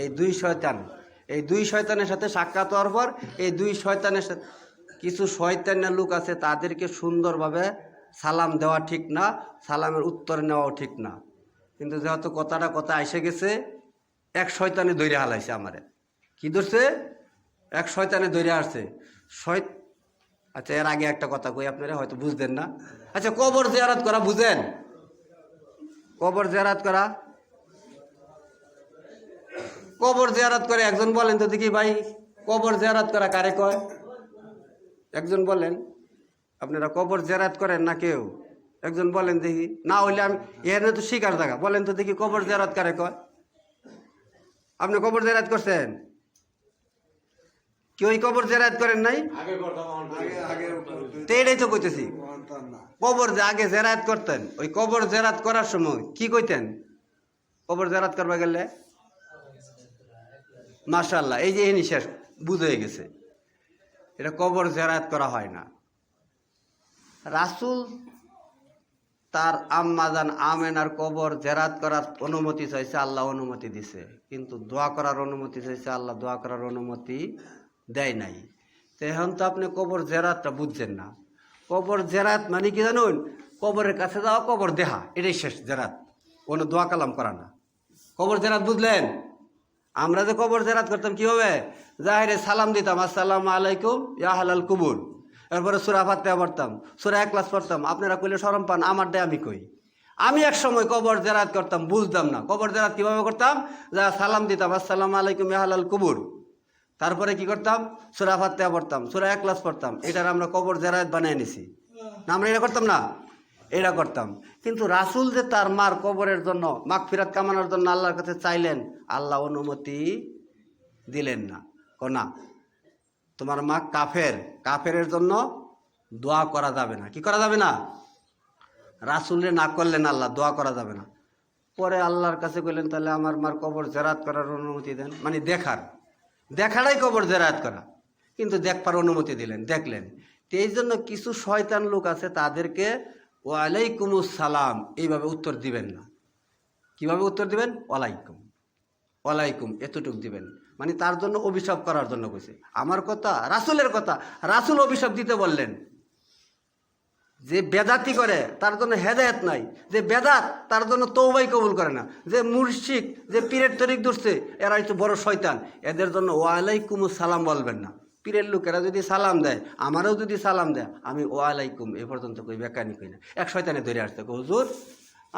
এই দুই শয়তান, এই দুই শয়তানের সাথে সাক্ষাৎ হওয়ার পর এই দুই শয়তানের সাথে কিছু শয়তানের লোক আছে, তাদেরকে সুন্দরভাবে সালাম দেওয়া ঠিক না, সালামের উত্তর নেওয়াও ঠিক না। কিন্তু যেহেতু কথাটা কথা এসে গেছে, এক শয়তানে দৈরে হালাইছে আমারে। কি ধরছে? এক শয়তানে দৈরে আসছে শয় আচ্ছা এর আগে একটা কথা কই আপনারা, হয়তো বুঝতেন না। আচ্ছা কবর জিয়ারাত করা বুঝেন? কবর জিয়ারাত করা কবর জিয়ারাত করে একজন বলেন তো দেখি ভাই কবর জিয়ারাত করা কারে কয়? একজন বলেন আপনারা কবর জেরাত করেন না কেউ? একজন বলেন দেখি না হইলে আমি এর তো শিকার জায়গা। বলেন তো দেখি কবর জেরাত কারে কয়? আপনি কবর জেরাত করছেন? কেউ এই কবর জেরাত করেন নাই? এটাই তো কইতেছি। কবর যে আগে জেরাত করতেন ওই কবর জেরাত করার সময় কি কইতেন? কবর জেরাত করবা গেলে? মাশাল্লাহ এই যে এনি শেষ বুঝে গেছে। এটা কবর জেরাত করা হয় না। রাসুল তার আম্মাজান আমেনার কবর জেরাত করার অনুমতি চাইছে, আল্লাহ অনুমতি দিছে। কিন্তু দোয়া করার অনুমতি চাইছে, আল্লাহ দোয়া করার অনুমতি দেয় নাই। তো এখন তো আপনি কবর জেরাতটা বুঝছেন না। কবর জেরাত মানে কি জানুন? কবরের কাছে যাওয়া, কবর দেহা এটাই শেষ জেরাত কোনো দোয়া কালাম করা না। কবর জেরাত বুঝলেন? আমরা যে কবর জেরাত করতাম কি হবে জাহেরে সালাম দিতাম, আসসালামু আলাইকুম, ইয়া হালাল কুবুল এরপরে সুরা ফাতে পড়তাম, সুরা এক ক্লাস পড়তাম, আপনারা কইলে সরম পান আমার ডে আমি কই। আমি এক সময় কবর জেরাত করতাম, বুঝতাম না। কবর জেরাত কীভাবে করতাম? যা সালাম দিতাম, আসসালামু আলাইকুম, ইয়া হালাল কুবুর। তারপরে কি করতাম? সুরা ফাতে পড়তাম, সুরা এক ক্লাস পড়তাম, এটার আমরা কবর জেরাত বানিয়ে নিছি। না, আমরা এটা করতাম না? এটা করতাম। কিন্তু রাসুল যে তার মার কবরের জন্য মাগ ফিরাত কামানোর জন্য আল্লাহর কাছে চাইলেন, আল্লাহ অনুমতি দিলেন না। কোনা তোমার মা কাফের, কাফেরের জন্য দোয়া করা যাবে না। কি করা যাবে না? রাসুলে না করলেন আল্লাহ, দোয়া করা যাবে না। পরে আল্লাহর কাছে কইলেন, তাহলে আমার মার কবর জেরাত করার অনুমতি দেন। মানে দেখার। দেখারাই কবর জেরাত করা। কিন্তু দেখবার অনুমতি দিলেন, দেখলেন। এই জন্য কিছু শয়তান লোক আছে, তাদেরকে ওয়ালাইকুমুস সালাম এইভাবে উত্তর দিবেন না। কীভাবে উত্তর দিবেন? ওয়ালাইকুম। ওয়ালাইকুম, এতটুক দিবেন। মানে তার জন্য অভিশাপ করার জন্য কইছে। আমার কথা রাসুলের কথা। রাসুল অভিশাপ দিতে বললেন। যে বেদাতি করে, তার জন্য হেদায়ত নাই। যে বেদাত, তার জন্য তৌবাই কবুল করে না। যে মুর্শিক যে পীরের তরিক ধরছে এরা একটু বড় শয়তান। এদের জন্য ওয়ালাইকুম সালাম বলবেন না। পীরের লোকেরা যদি সালাম দেয় আমারও যদি সালাম দেয় আমি ওয়ালাইকুম এ পর্যন্ত কই বেকানি কই না। এক শয়তানে ধরে কই, হুজুর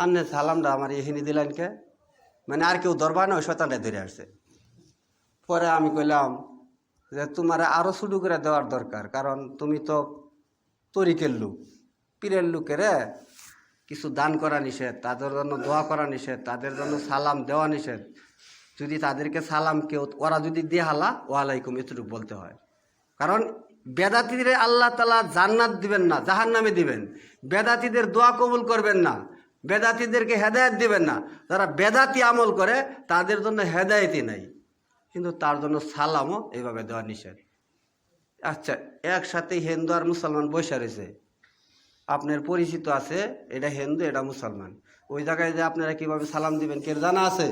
আন্নে সালামটা আমার এখানে দিলেন কে? মানে আর কেউ দরবার না ওই শয়তানটা ধরে আসছে। পরে আমি কইলাম যে তোমার আরও শুরু করে দেওয়ার দরকার কারণ তুমি তো তরিকের লোক। পীরের লোকেরে কিছু দান করা নিষেধ তাদের জন্য দোয়া করা নিষেধ তাদের জন্য সালাম দেওয়া নিষেধ। যদি তাদেরকে সালাম কেউ ওরা যদি দিয়ে হালা ওয়ালাইকুম এতটুকু বলতে হয়। কারণ বেদাতিদের আল্লাহ তালা জান্নাত দিবেন না জাহান নামে দিবেন। বেদাতিদের দোয়া কবুল করবেন না, বেদাতিদেরকে হেদায়েত দিবেন না। যারা বেদাতি আমল করে, তাদের জন্য হেদায়েতই নাই। কিন্তু তার জন্য সালামও এইভাবে দেওয়া নিষেধ। আচ্ছা একসাথে হিন্দু আর মুসলমান বৈশা রয়েছে। আপনার পরিচিত আছে, এটা হিন্দু, এটা মুসলমান। ওই জায়গায় যে আপনারা কীভাবে সালাম দিবেন কে জানা আছে?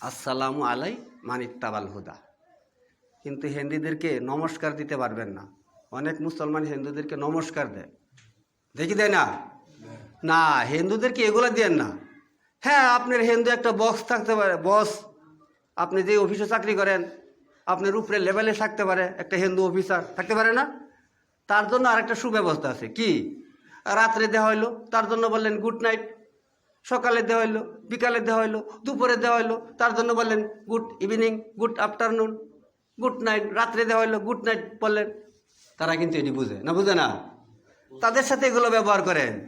আসসালামু আলাই মানিত্তাবাল হুদা। কিন্তু হিন্দুদেরকে নমস্কার দিতে পারবেন না। অনেক মুসলমান হিন্দুদেরকে নমস্কার দেয়। দেখি দেয় না? না, হিন্দুদেরকে এগুলো দেন না। হ্যাঁ আপনার হিন্দু একটা বক্স থাকতে পারে বস আপনি যে অফিসে চাকরি করেন, আপনার উপরে লেভেলে থাকতে পারে একটা হিন্দু অফিসার থাকতে পারে না? তার জন্য আরেকটা সুব্যবস্থা আছে। কি? রাত্রে দেওয়া হইল, তার জন্য বললেন গুড নাইট সকালে দেওয়া হইল, বিকালে দেওয়া হইল, দুপুরে দেওয়া হইল, তার জন্য বললেন good evening good afternoon good night রাত্রে দেওয়া হইল গুড নাইট বললেন তারা কিন্তু এটি বুঝে। না বুঝে না? তাদের সাথে এগুলো ব্যবহার করেন।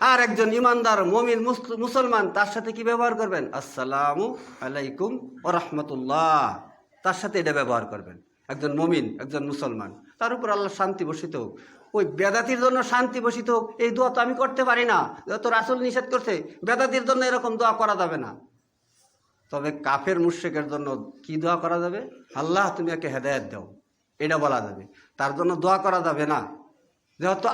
আর একজন ইমানদার, মমিন মুস- মুসলমান, তার সাথে কি ব্যবহার করবেন? আসসালামু আলাইকুম ও রহমতুল্লাহ। তার সাথে এটা ব্যবহার করবেন। একজন মমিন, একজন মুসলমান। তার উপর আল্লাহ শান্তি বসিত হোক। ওই বেদাতির জন্য শান্তি বসিত হোক, এই দোয়া তো আমি করতে পারি না। যত রাসুল নিষেধ করছে, বেদাতির জন্য এরকম দোয়া করা যাবে না। তবে কাফের মুর্শেকের জন্য কি দোয়া করা যাবে? আল্লাহ, তুমি একে হেদায়ত দাও। এটা বলা যাবে। তার জন্য দোয়া করা যাবে না। যেহেতু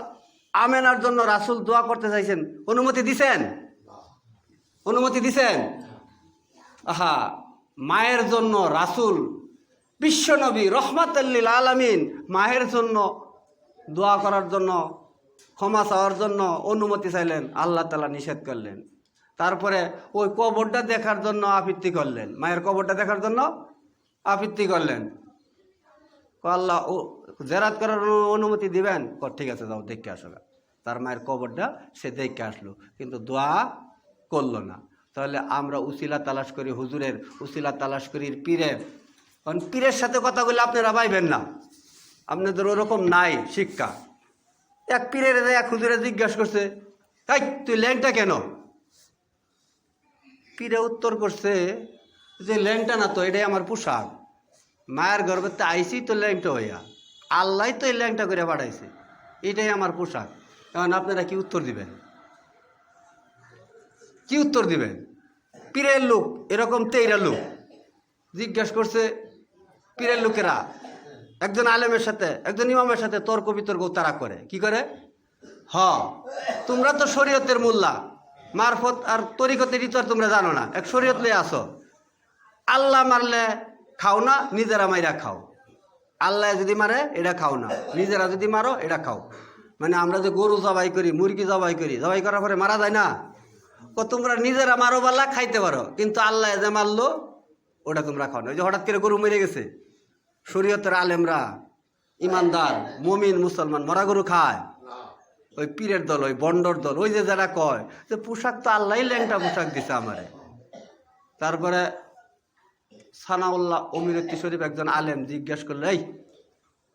আমেনার জন্য রাসুল দোয়া করতে চাইছেন, অনুমতি দিছেন? অনুমতি দিছেন? আহা, মায়ের জন্য রাসুল বিশ্বনবী রহমাতাল্লিল আলামিন, মায়ের জন্য দোয়া করার জন্য, ক্ষমা চাওয়ার জন্য অনুমতি চাইলেন। আল্লাহ তালা নিষেধ করলেন। তারপরে ওই কবরটা দেখার জন্য আপত্তি করলেন। মায়ের কবরটা দেখার জন্য আপত্তি করলেন। আল্লাহ, ও, জেরাত করার অনু- অনুমতি দিবেন? ঠিক আছে, যাও, দেখে আসো তার মায়ের কবরটা সে দেখে আসলো, কিন্তু দোয়া করল না। তাহলে আমরা উসিলা তালাশ করি হুজুরের, উসিলা তালাশ করি পীরের। কারণ পীরের সাথে কথা বলে আপনারা পাইবেন না। আপনাদের ওরকম নাই শিক্ষা। এক পীরের এক হুজুরে জিজ্ঞাসা করছে তাই তুই ল্যাংটা কেন? পীরে উত্তর করছে যে ল্যাংটা না তো, এটাই আমার পোশাক। মায়ের গর্ভতে আইসি তো ল্যাংটা হইয়া। আল্লাহ তো এই ল্যাংটা করে পাঠাইছে। এটাই আমার পোশাক। এখন আপনারা কি উত্তর দিবেন? কি উত্তর দিবেন? পীরের লোক, এরকম তেইরা লোক। জিজ্ঞাসা করছে, পীরের লোকেরা, একজন আলেমের সাথে, একজন ইমামের সাথে তর্ক বিতর্ক তারা করে। কি করে? হ, তোমরা তো শরীয়তের মোল্লা। মারফত আর তরিকতের আর তোমরা জানো না। এক শরীয়ত লয়ে আসো। আল্লাহ মারলে খাও না, নিজেরা মাইরা খাও। আল্লাহ যদি মারে, এটা খাও না। নিজেরা যদি মারো, এটা খাও। মানে আমরা যে গরু জবাই করি, মুরগি জবাই করি, জবাই করার পরে মারা যায় না? ও তোমরা নিজেরা মারো বাল্লা খাইতে পারো, কিন্তু আল্লাহ যে মারলো, ওটা তোমরা খাও না। ওই যে হঠাৎ করে গরু মেরে গেছে। শরীয়তের আলেমরা, ইমানদার, মমিন, মুসলমান, মরা গরু খায়। ওই পীরের দল, ওই বন্ডর দল, ওই যে যারা কয় যে পোশাক তো আল্লাহ ল্যাংটা পোশাক দিছে আমারে। তারপরে সানাউল্লাহ অমিরত্তি শরীফ একজন আলেম জিজ্ঞেস করল, এই,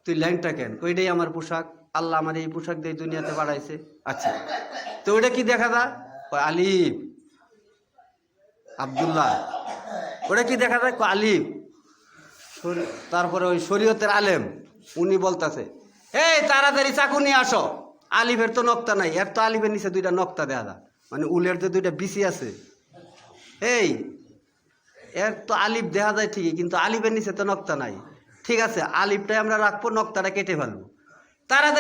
তুই ল্যাংটা কেন? ওইটাই আমার পোশাক, আল্লাহ আমার এই পোশাক দিয়ে দুনিয়াতে বাড়াইছে। আচ্ছা তো ওইটা কি দেখা যায়? কয় আলিফ আবদুল্লাহ। ওটা কি দেখা যায়? আলিফ তারপরে ওই শরীয়তের আলেম, উনি বলতাছে, এই, তাড়াতাড়ি চাকু নিয়ে আসো। আলিফের তো নক্তা নাই, এর তো আলিফের নিচে দুইটা নক্তা দেয়া যায়। মানে উলের যে দুইটা বিসি আছে। এই, এর তো আলিফ দেখা যায় ঠিকই, কিন্তু আলিফের নিচে তো নক্তা নাই। ঠিক আছে, আলিফটাই আমরা রাখব, নক্তাটা কেটে ফেলব। তাড়াতাড়ি